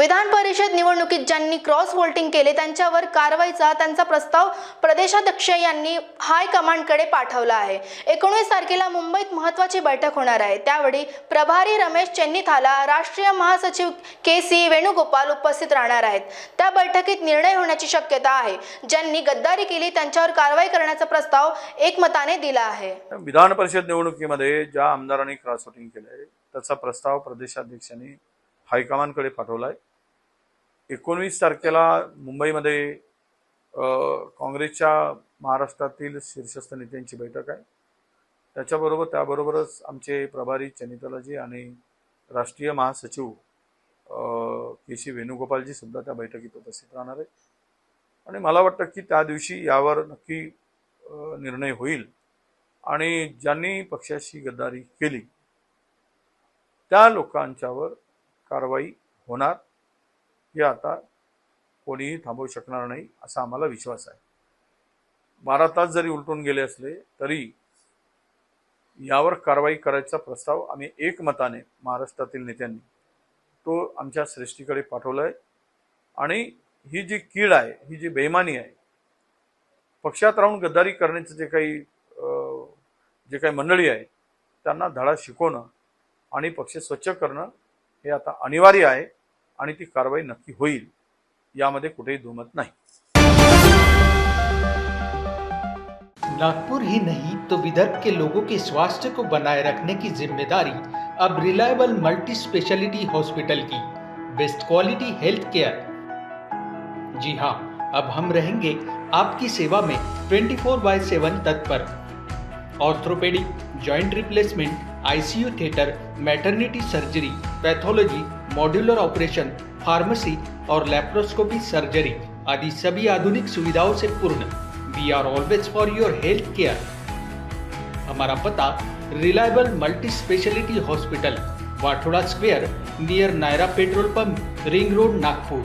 विधान परिषद निवडणुकीत ज्यांनी क्रॉस व्होल्टिंग केले त्यांच्यावर कारवाईचा त्यांचा प्रस्ताव प्रदेशाध्यक्ष यांनी हायकमांडकडे पाठवला आहे. एकोणीस तारखेला मुंबईत महत्त्वाची बैठक होणार आहे. त्यावेळी प्रभारी रमेश चेन्नीथाला राष्ट्रीय महासचिव के सी वेणुगोपाल उपस्थित राहणार आहेत. त्या बैठकीत निर्णय होण्याची शक्यता आहे. ज्यांनी गद्दारी केली त्यांच्यावर कारवाई करण्याचा प्रस्ताव एकमताने दिला आहे. विधान परिषद निवडणुकीमध्ये ज्या आमदारांनी क्रॉस वोटिंग केलंय त्याचा प्रस्ताव प्रदेशाध्यक्षांनी हायकमांडकडे पाठवलाय. एकोणवीस तारखेला मुंबईमध्ये काँग्रेसच्या महाराष्ट्रातील शीर्षस्थ नेत्यांची बैठक आहे. त्याच्याबरोबर त्याबरोबरच आमचे प्रभारी चनितलाजी आणि राष्ट्रीय महासचिव के सी वेणुगोपालजी सुद्धा त्या बैठकीत उपस्थित राहणार आहे आणि मला वाटतं की त्या दिवशी यावर नक्की निर्णय होईल. आणि ज्यांनी पक्षाशी गद्दारी केली त्या लोकांच्यावर कारवाई होणार. हे आता कोणीही थांबवू शकणार नाही असा आम्हाला विश्वास आहे. बारा तास जरी उलटून गेले असले तरी यावर कारवाई करायचा प्रस्ताव आम्ही एकमताने महाराष्ट्रातील नेत्यांनी तो आमच्या श्रेष्ठीकडे पाठवला आहे आणि ही जी कीड आहे ही जी बेमानी आहे पक्षात राहून गद्दारी करण्याचं जे काही अं, जे काही मंडळी आहे त्यांना धडा शिकवणं आणि पक्ष स्वच्छ करणं हे आता अनिवार्य आहे. आणि ती कारवाई नक्की होईल, यामध्ये कुठेही दुमत नाही. नागपुर ही नहीं तो विदर्भ के लोगों के स्वास्थ्य को बनाए रखने की ज़िम्मेदारी अब रिलायबल मल्टी स्पेशलिटी हॉस्पिटल की, बेस्ट क्वालिटी हेल्थ केयर जी हाँ अब हम रहेंगे आपकी सेवा में 24 फोर बाय सेवन तत्पर orthopaedic, joint replacement, ICU theatre, maternity surgery, pathology modular operation pharmacy और लैप्रोस्कोपी सर्जरी आदि सभी आधुनिक सुविधाओं से पूर्ण। We are always for your health care हमारा पता reliable multi speciality hospital Wathoda square near Nayara petrol pump ring road Nagpur.